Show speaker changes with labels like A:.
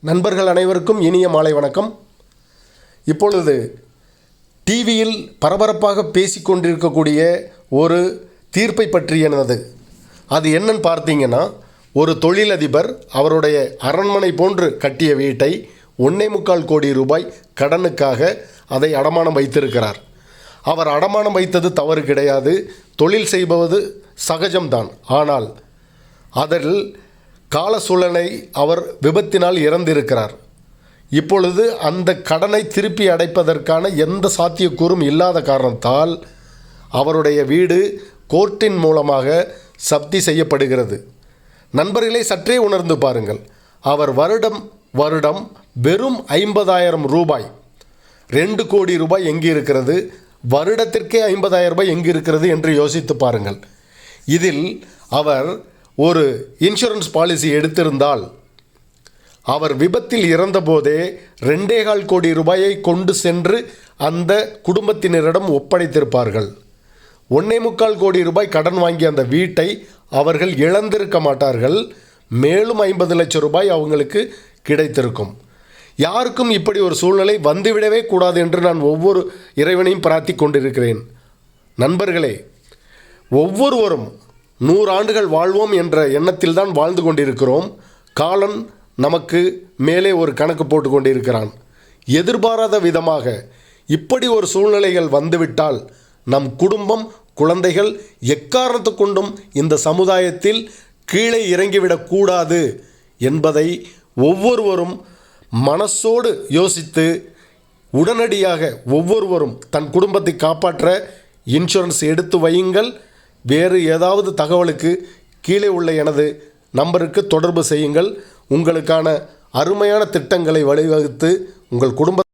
A: நண்பர்கள் அனைவருக்கும் இனிய மாலை வணக்கம். இப்பொழுது டிவியில் பரபரப்பாக பேசிக்கொண்டிருக்கக்கூடிய ஒரு தீர்ப்பை பற்றியனது அது என்னன்னு பார்த்தீங்கன்னா ஒரு தொழிலதிபர் அவருடைய அரண்மனை போன்று கட்டிய வீட்டை ஒன்னே முக்கால் கோடி ரூபாய் கடனுக்காக அதை அடமானம் வைத்திருக்கிறார். அவர் அடமானம் வைத்தது தவறு கிடையாது. தொழில் செய்பவது சகஜம்தான். ஆனால் அதில் கால சூழலை அவர் விபத்தினால் இறந்திருக்கிறார். இப்பொழுது அந்த கடனை திருப்பி அடைப்பதற்கான எந்த சாத்தியக்கூறும் இல்லாத காரணத்தால் அவருடைய வீடு கோர்ட்டின் மூலமாக சப்தி செய்யப்படுகிறது. நண்பர்களை சற்றே உணர்ந்து பாருங்கள். அவர் வருடம் வருடம் வெறும் ஐம்பதாயிரம் ரூபாய். ரெண்டு கோடி ரூபாய் எங்கே இருக்கிறது வருடத்திற்கே ஐம்பதாயிரம் ரூபாய் எங்கே இருக்கிறது என்று யோசித்து பாருங்கள். இதில் அவர் ஒரு இன்சூரன்ஸ் பாலிசி எடுத்திருந்தால் அவர் விபத்தில் இறந்தபோதே ரெண்டே கால் கோடி ரூபாயை கொண்டு சென்று அந்த குடும்பத்தினரிடம் ஒப்படைத்திருப்பார்கள். ஒன்னே முக்கால் கோடி ரூபாய் கடன் வாங்கிய அந்த வீட்டை அவர்கள் இழந்திருக்க மாட்டார்கள். மேலும் ஐம்பது லட்சம் ரூபாய் அவங்களுக்கு கிடைத்திருக்கும். யாருக்கும் இப்படி ஒரு சூழ்நிலை வந்துவிடவே கூடாது என்று நான் ஒவ்வொரு இறைவனையும் பிரார்த்தி கொண்டிருக்கிறேன். நண்பர்களே ஒவ்வொருவரும் நூறு ஆண்டுகள் வாழ்வோம் என்ற எண்ணத்தில் தான் வாழ்ந்து கொண்டிருக்கிறோம். காலன் நமக்கு மேலே ஒரு கணக்கு போட்டு கொண்டிருக்கிறான். எதிர்பாராத விதமாக இப்படி ஒரு சூழ்நிலைகள் வந்துவிட்டால் நம் குடும்பம் குழந்தைகள் எக்காரணத்து கொண்டும் இந்த சமுதாயத்தில் கீழே இறங்கிவிடக்கூடாது என்பதை ஒவ்வொருவரும் மனசோடு யோசித்து உடனடியாக ஒவ்வொருவரும் தன் குடும்பத்தை காப்பாற்ற இன்சூரன்ஸ் எடுத்து வையுங்கள். வேறு ஏதாவது தகவலுக்கு கீழே உள்ள எனது நம்பருக்கு தொடர்பு செய்யுங்கள். உங்களுக்கான அருமையான திட்டங்களை வழிவகுத்து உங்கள் குடும்ப